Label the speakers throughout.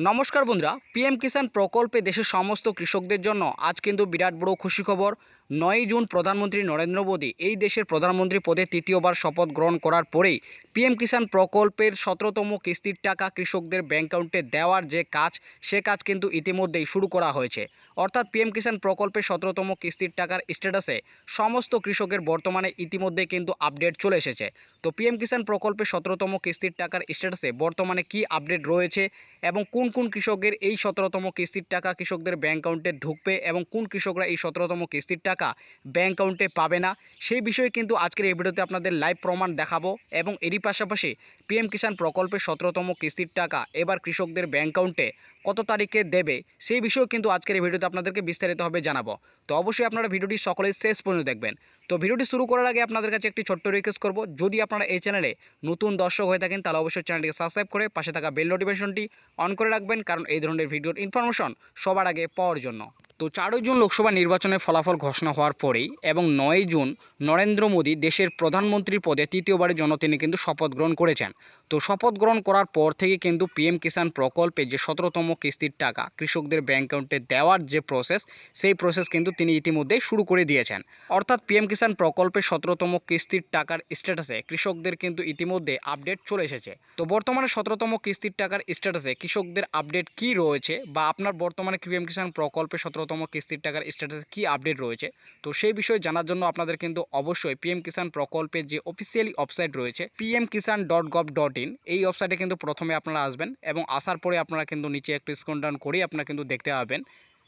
Speaker 1: নমস্কার বন্ধুরা পিএম কিষাণ প্রকল্পে দেশের সমস্ত কৃষকদের জন্য আজ কিন্তু বিরাট বড় খুশি খবর। নয়ই জুন প্রধানমন্ত্রী নরেন্দ্র মোদী এই দেশের প্রধানমন্ত্রী পদে তৃতীয়বার শপথ গ্রহণ করার পরেই পিএম কিষাণ প্রকল্পের সতেরোতম কিস্তির টাকা কৃষকদের ব্যাংক অ্যাকাউন্টে দেওয়ার যে কাজ, সে কাজ কিন্তু ইতিমধ্যেই শুরু করা হয়েছে। অর্থাৎ পিএম কিষাণ প্রকল্পের সতেরোতম কিস্তির টাকার স্ট্যাটাসে সমস্ত কৃষকের বর্তমানে ইতিমধ্যে কিন্তু আপডেট চলে এসেছে। তো পিএম কিষাণ প্রকল্পের সতেরোতম কিস্তির টাকার স্ট্যাটাসে বর্তমানে কি আপডেট রয়েছে এবং কোন কোন কৃষকের এই সতেরোতম কিস্তির টাকা কৃষকদের ব্যাংক অ্যাকাউন্টে ঢুকবে এবং কোন কৃষকরা এই সতেরোতম কিস্তির টাকা ব্যাংক অ্যাকাউন্টে পাবে না। সেই বিষয়ে কিন্তু আজকের এই ভিডিওতে আপনাদের লাইভ প্রমাণ দেখাবো এবং এরই পাশাপাশি পিএম কিষাণ প্রকল্পের সতেরোতম কিস্তির টাকা এবার কৃষকদের ব্যাঙ্ক অ্যাকাউন্টে কত তারিখে দেবে, সেই বিষয়েও কিন্তু আজকের এই ভিডিওতে আপনাদেরকে বিস্তারিতভাবে জানাব। তো অবশ্যই আপনারা ভিডিওটি সকলেই শেষ পর্যন্ত দেখবেন। তো ভিডিওটি শুরু করার আগে আপনাদের কাছে একটি ছোট্ট রিকোয়েস্ট করব, যদি আপনারা এই চ্যানেলে নতুন দর্শক হয়ে থাকেন, তাহলে অবশ্যই চ্যানেলটিকে সাবস্ক্রাইব করে পাশে থাকা বেল নোটিফিকেশনটি অন করে রাখবেন, কারণ এই ধরনের ভিডিওর ইনফরমেশন সবার আগে পাওয়ার জন্য। তো চারই জুন লোকসভা নির্বাচনের ফলাফল ঘোষণা হওয়ার পরেই এবং নয়ই জুন নরেন্দ্র মোদী দেশের প্রধানমন্ত্রীর পদে তৃতীয়বারের জন্য তিনি কিন্তু শপথ গ্রহণ করেছেন। তো শপথ গ্রহণ করার পর থেকে কিন্তু পিএম কিষাণ প্রকল্পে যে সতেরোতম কিস্তির টাকা কৃষকদের ব্যাংক অ্যাকাউন্টে দেওয়ার যে প্রসেস সেই প্রসেস কিন্তু তিনি ইতিমধ্যে শুরু করে দিয়েছেন। অর্থাৎ পিএম কিষাণ প্রকল্পে সতেরোতম কিস্তির টাকার স্ট্যাটাসে কৃষকদের কিন্তু ইতিমধ্যে আপডেট চলে এসেছে। তো বর্তমানে সতেরোতম কিস্তির টাকার স্ট্যাটাসে কৃষকদের আপডেট কি রয়েছে বা আপনার বর্তমানে পিএম কিষাণ প্রকল্পে সতেরোতম কিস্তির টাকার স্ট্যাটাসে কি আপডেট রয়েছে? তো সেই বিষয়ে জানার জন্য আপনাদের কিন্তু অবশ্যই পিএম কিষাণ প্রকল্পের যে অফিসিয়ালি ওয়েবসাইট রয়েছে PM Kisan dot gov dot in এই ওয়েবসাইটে কিন্তু প্রথমে আপনারা আসবেন এবং আসার পরে আপনারা কিন্তু নিচে একটু ডাউন করেই আপনারা কিন্তু দেখতে পাবেন।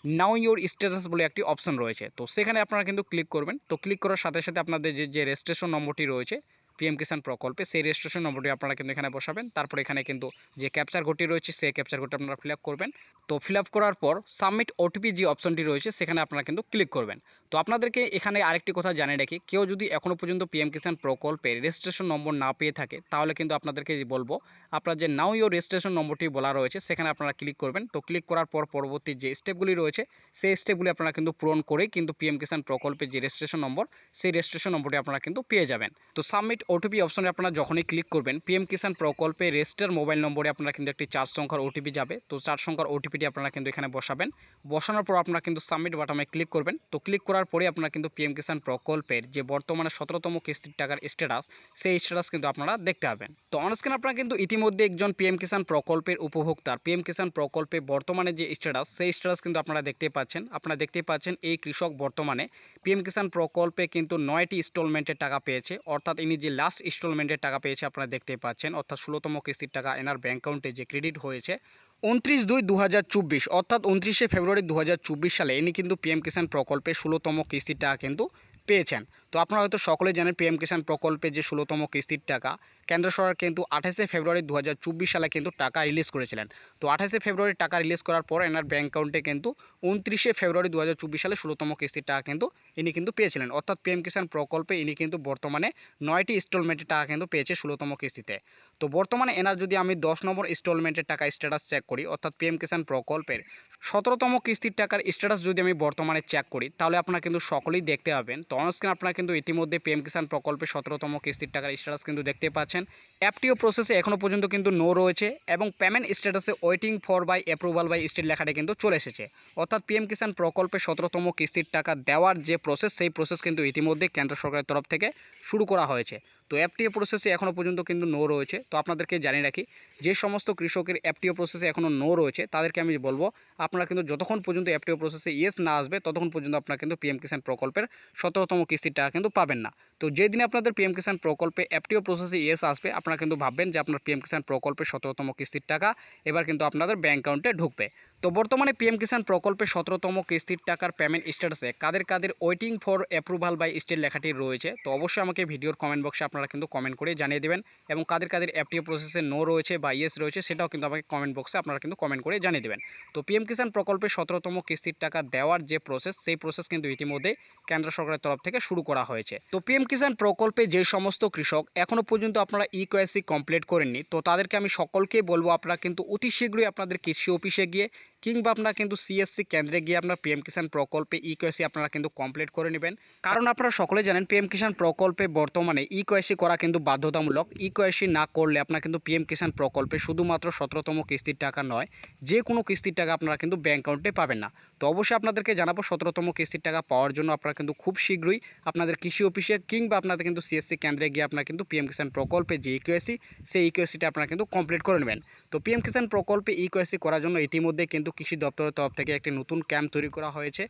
Speaker 1: নাও ইউর স্ট্যাটাস বলে একটি অপশন রয়েছে। তো সেখানে আপনারা কিন্তু ক্লিক করবেন। তো ক্লিক করার সাথে সাথে আপনাদের যে যে রেজিস্ট্রেশন নম্বরটি রয়েছে পিএম কিষাণ প্রকল্পে সেই রেজিস্ট্রেশন নম্বরটি আপনারা কিন্তু এখানে বসাবেন। তারপর এখানে কিন্তু যে ক্যাপচার কোডটি রয়েছে, সেই ক্যাপচার কোডটি আপনারা ফিল করবেন। তো ফিল করার পর সাবমিট ওটিপি যে অপশনটি রয়েছে, সেখানে আপনারা কিন্তু ক্লিক করবেন। তো আপনাদেরকে এখানে আরেকটি কথা জানিয়ে রাখি, কেউ যদি এখনও পর্যন্ত পিএম কিষাণ প্রকল্পে রেজিস্ট্রেশন নম্বর না পেয়ে থাকে, তাহলে কিন্তু আপনাদেরকে যে বলব, আপনার যে নাও ইউর রেজিস্ট্রেশন নম্বরটি বলা রয়েছে, সেখানে আপনারা ক্লিক করবেন। তো ক্লিক করার পর পরবর্তী যে স্টেপগুলি রয়েছে, সেই স্টেপগুলি আপনারা কিন্তু পূরণ করেই কিন্তু পিএম কিষাণ প্রকল্পের যে রেজিস্ট্রেশন নম্বর সেই রেজিস্ট্রেশন নম্বরটি আপনারা কিন্তু পেয়ে যাবেন। তো সাবমিট ওটিপি অপশনে আপনারা যখনই ক্লিক করবেন পিএম কিষাণ প্রকল্পে রেজিস্টার মোবাইল নম্বরে আপনারা কিন্তু একটি চার সংখ্যার ওটিপি যাবে। তো চার সংখ্যার ওটিপিটি আপনারা কিন্তু এখানে বসাবেন। বসানোর পর আপনারা কিন্তু সাবমিট বাটনে ক্লিক করবেন। তো ক্লিক করার পরে আপনারা কিন্তু পিএম কিষাণ প্রকল্পের যে বর্তমানে সতেরোতম কিস্তির টাকার স্ট্যাটাস সেই স্ট্যাটাস কিন্তু আপনারা দেখতে পাবেন। তো অনস্ক্রিন আপনারা কিন্তু ইতিমধ্যে একজন পিএম কিষাণ প্রকল্পের উপভোক্তার পিএম কিষাণ প্রকল্পে বর্তমানে যে স্ট্যাটাস সেই স্ট্যাটাস কিন্তু আপনারা দেখতে পাচ্ছেন। আপনারা দেখতে পাচ্ছেন এই কৃষক বর্তমানে পিএম কিষাণ প্রকল্পে কিন্তু নয়টি ইনস্টলমেন্টের টাকা পেয়েছে। অর্থাৎ ইনি যে লাস্ট ইনস্টলমেন্টের টাকা পেয়েছে আপনারা দেখতে পাচ্ছেন, অর্থাৎ ষোলোতম কিস্তির টাকা এনার ব্যাঙ্ক অ্যাকাউন্টে যে ক্রেডিট হয়েছে, উনত্রিশ দুই দু হাজার চব্বিশ, অর্থাৎ উনত্রিশে ফেব্রুয়ারি দু হাজার চব্বিশ সালে ইনি কিন্তু পিএম কিষাণ প্রকল্পে ষোলোতম কিস্তির টাকা কিন্তু পেয়েছেন। তো আপনারা হয়তো সকলে জানেন পিএম কিষাণ প্রকল্পে যে ষোলোতম কিস্তির টাকা কেন্দ্র সরকার কিন্তু আঠাশে ফেব্রুয়ারি দু হাজার চব্বিশ সালে কিন্তু টাকা রিলিজ করেছিলেন। তো আঠাশে ফেব্রুয়ারি টাকা রিলিজ করার পর এনার ব্যাঙ্ক অ্যাকাউন্টে কিন্তু উনত্রিশে ফেব্রুয়ারি দু হাজার চব্বিশ সালে ষোলোতম কিস্তির টাকা কিন্তু ইনি কিন্তু পেয়েছিলেন। অর্থাৎ পিএম কিষাণ প্রকল্পে ইনি কিন্তু বর্তমানে নয়টি ইনস্টলমেন্টের টাকা কিন্তু পেয়েছে ষোলোতম কিস্তিতে। তো বর্তমানে এনার যদি আমি দশ নম্বর ইনস্টলমেন্টের টাকা স্ট্যাটাস চেক করি, অর্থাৎ পিএম কিষাণ প্রকল্পের সতেরোতম কিস্তির টাকার স্ট্যাটাস যদি আমি বর্তমানে চেক করি, তাহলে আপনারা কিন্তু সকলেই দেখতে পাবেন। তো অনস্ক্রিন আপনারা কিন্তু ইতিমধ্যে পিএম কিষাণ প্রকল্পের সতেরোতম কিস্তির টাকার স্ট্যাটাস কিন্তু দেখতে পাচ্ছেন। অ্যাপটিও প্রসেসে এখনও পর্যন্ত কিন্তু নো রয়েছে এবং পেমেন্ট স্ট্যাটাসে waiting for by approval by state লেখাটা কিন্তু চলে এসেছে। অর্থাৎ পিএম কিষাণ প্রকল্পের সতেরোতম কিস্তির টাকা দেওয়ার যে প্রসেস সেই প্রসেস কিন্তু ইতিমধ্যে কেন্দ্র সরকারের তরফ থেকে শুরু করা হয়েছে। তো অ্যাপটিও প্রসেসে এখনও পর্যন্ত কিন্তু নো রয়েছে। তো আপনাদেরকে জানিয়ে রাখি, যে সমস্ত কৃষকের অ্যাপটিও প্রসেসে এখনও নো রয়েছে, তাদেরকে আমি বলব, আপনারা কিন্তু যতক্ষণ পর্যন্ত অ্যাপটিও প্রসেসে ইয়েস না আসবে, ততক্ষণ পর্যন্ত আপনারা কিন্তু পিএম কিষাণ প্রকল্পের সতেরোতম কিস্তির টাকা কিন্তু পাবেন না। তো যেদিন আপনাদের পিএম কিষাণ প্রকল্পে অ্যাপটিও প্রসেসে ইয়েস আসবে। আপনারা কিন্তু ভাববেন যে আপনার পিএম কিষাণ প্রকল্পের সতেরোতম কিস্তির টাকা। এবার কিন্তু আপনাদের ব্যাঙ্ক অ্যাকাউন্টে ঢুকবে। তো বর্তমানে পিএম কিষাণ প্রকল্পে সতেরোতম কিস্তির টাকার পেমেন্ট স্ট্যাটাসে কাদের কাদের waiting for approval by state লেখাটি রয়েছে, তো অবশ্যই আমাকে ভিডিওর কমেন্ট বক্সে আপনারা কিন্তু কমেন্ট করে জানিয়ে দেবেন। এবং কাদের কাদের অ্যাপটিও প্রসেসে নো রয়েছে বা ইয়েস রয়েছে, সেটাও কিন্তু আমাকে কমেন্ট বক্সে আপনারা কিন্তু কমেন্ট করে জানিয়ে দেবেন। তো পিএম কিষাণ প্রকল্পে সতেরোতম কিস্তির টাকা দেওয়ার যে প্রসেস সেই প্রসেস কিন্তু ইতিমধ্যে কেন্দ্র সরকারের তরফ থেকে শুরু করা হয়েছে। তো পিএম কিষাণ প্রকল্পে যে সমস্ত কৃষক এখনও পর্যন্ত আপনারা ই কোয়াসি কমপ্লিট করেননি, তো তাদেরকে আমি সকলকে বলব, আপনারা কিন্তু অতি শীঘ্রই আপনাদের কৃষি অফিসে গিয়ে কিংবা আপনারা কিন্তু সিএসসি কেন্দ্রে গিয়ে আপনার পিএম কিষাণ প্রকল্পে ই কেওয়াইসি আপনারা কিন্তু কমপ্লিট করে নেবেন। কারণ আপনারা সকলে জানেন পিএম কিষাণ প্রকল্পে বর্তমানে ই কেওয়াইসি করা কিন্তু বাধ্যতামূলক। ই কেওয়াইসি না করলে আপনারা কিন্তু পিএম কিষাণ প্রকল্পে শুধুমাত্র সতেরোতম কিস্তির টাকা নয়, যে কোনো কিস্তির টাকা আপনারা কিন্তু ব্যাঙ্ক অ্যাকাউন্টে পাবেন না। তো অবশ্যই আপনাদেরকে জানাব সতেরোতম কিস্তির টাকা পাওয়ার জন্য আপনারা কিন্তু খুব শীঘ্রই আপনাদের কৃষি অফিসে কিংবা আপনাদের কিন্তু সিএসসি কেন্দ্রে গিয়ে আপনারা কিন্তু পিএম কিষাণ প্রকল্পে যে ইকুএসি সেই ইকুএসিটা আপনারা কিন্তু কমপ্লিট করে নেবেন। তো পিএম কিষাণ প্রকল্পে ইকুএসি করার জন্য ইতিমধ্যে কিন্তু কৃষি দপ্তরের তরফ থেকে একটি নতুন ক্যাম্প তৈরি করা হয়েছে।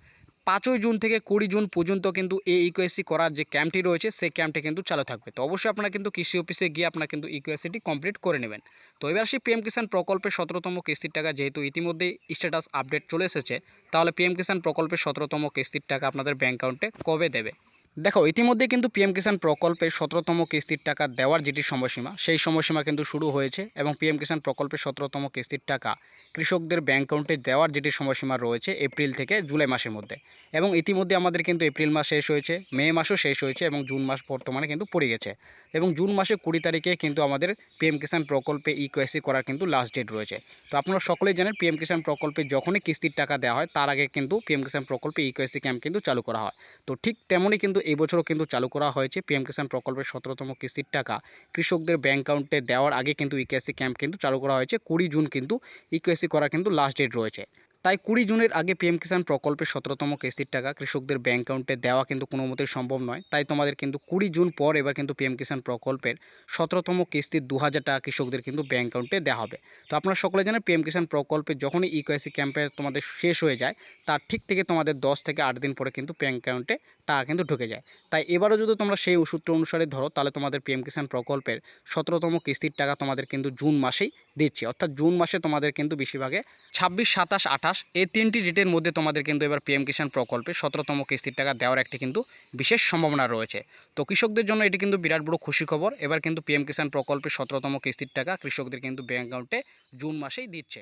Speaker 1: পাঁচই জুন থেকে কুড়ি জুন পর্যন্ত কিন্তু এই ইকুএসি করার যে ক্যাম্পটি রয়েছে, সেই ক্যাম্পটি কিন্তু চালু থাকবে। তো অবশ্যই আপনারা কিন্তু কৃষি অফিসে গিয়ে আপনারা কিন্তু ইকুএসিটি কমপ্লিট করে নেবেন। তো এবার আসি পিএম কিষাণ প্রকল্পের সতেরোতম কিস্তির টাকা যেহেতু ইতিমধ্যেই স্ট্যাটাস আপডেট চলে এসেছে, তাহলে পিএম কিষাণ প্রকল্পের সতেরোতম কিস্তির টাকা আপনাদের ব্যাঙ্ক অ্যাকাউন্টে কবে দেবে? দেখো ইতিমধ্যে কিন্তু পিএম কিষাণ প্রকল্পের সতেরোতম কিস্তির টাকা দেওয়ার যেটি সময়সীমা, সেই সময়সীমা কিন্তু শুরু হয়েছে এবং পিএম কিষাণ প্রকল্পের সতেরোতম কিস্তির টাকা কৃষকদের ব্যাঙ্ক অ্যাকাউন্টে দেওয়ার যেটি সময়সীমা রয়েছে এপ্রিল থেকে জুলাই মাসের মধ্যে। এবং ইতিমধ্যে আমাদের কিন্তু এপ্রিল মাস শেষ হয়েছে, মে মাসও শেষ হয়েছে এবং জুন মাস বর্তমানে কিন্তু পড়ে গেছে। এবং জুন মাসে কুড়ি তারিখে কিন্তু আমাদের পিএম কিষাণ প্রকল্পে ইকোএসি করার কিন্তু লাস্ট ডেট রয়েছে। তো আপনারা সকলেই জানেন পিএম কিষাণ প্রকল্পে যখনই কিস্তির টাকা দেওয়া হয়, তার আগে কিন্তু পিএম কিষাণ প্রকল্পে ইকোএসি ক্যাম্প কিন্তু চালু করা হয়। তো ঠিক তেমনই কিন্তু এই বছরও কিন্তু চালু করা হয়েছে পিএম কিষাণ প্রকল্পের সতেরোতম কিস্তির টাকা। কৃষকদের ব্যাঙ্ক অ্যাকাউন্টে দেওয়ার আগে কিন্তু ইকেএসি ক্যাম্প কিন্তু চালু করা হয়েছে। কুড়ি জুন কিন্তু ইকেএসি করা কিন্তু লাস্ট ডেট রয়েছে। তাই কুড়ি জুনের আগে পিএম কিষাণ প্রকল্পের সতেরোতম কিস্তির টাকা কৃষকদের ব্যাঙ্ক অ্যাকাউন্টে দেওয়া কিন্তু কোনো মতেই সম্ভব নয়। তাই তোমাদের কিন্তু কুড়ি জুন পর এবার কিন্তু পিএম কিষাণ প্রকল্পের সতেরোতম কিস্তির দু হাজার টাকা কৃষকদের কিন্তু ব্যাঙ্ক অ্যাকাউন্টে দেওয়া হবে। তো আপনারা সকলে জানেন পিএম কিষাণ প্রকল্পে যখনই ইকোএসি ক্যাম্পে তোমাদের শেষ হয়ে যায়, তার ঠিক থেকে তোমাদের দশ থেকে আট দিন পরে কিন্তু ব্যাঙ্ক অ্যাকাউন্টে টাকা কিন্তু ঢুকে যায়। তাই এবারও যদি তোমরা সেই সূত্র অনুসারে ধরো, তাহলে তোমাদের পিএম কিষাণ প্রকল্পের সতেরোতম কিস্তির টাকা তোমাদের কিন্তু জুন মাসেই দিচ্ছে। অর্থাৎ জুন মাসে তোমাদের কিন্তু বেশিরভাগে ছাব্বিশ, সাতাশ আঠাশ এই তিনটি ডেটের মধ্যে তোমাদের কিন্তু এবার পিএম কিষাণ প্রকল্পে সতেরোতম কিস্তির টাকা দেওয়ার একটি কিন্তু বিশেষ সম্ভাবনা রয়েছে। তো কৃষকদের জন্য এটি কিন্তু বিরাট বড় খুশি খবর। এবার কিন্তু পিএম কিষাণ প্রকল্পে সতেরোতম কিস্তির টাকা কৃষকদের কিন্তু ব্যাঙ্ক অ্যাকাউন্টে জুন মাসেই দিচ্ছে।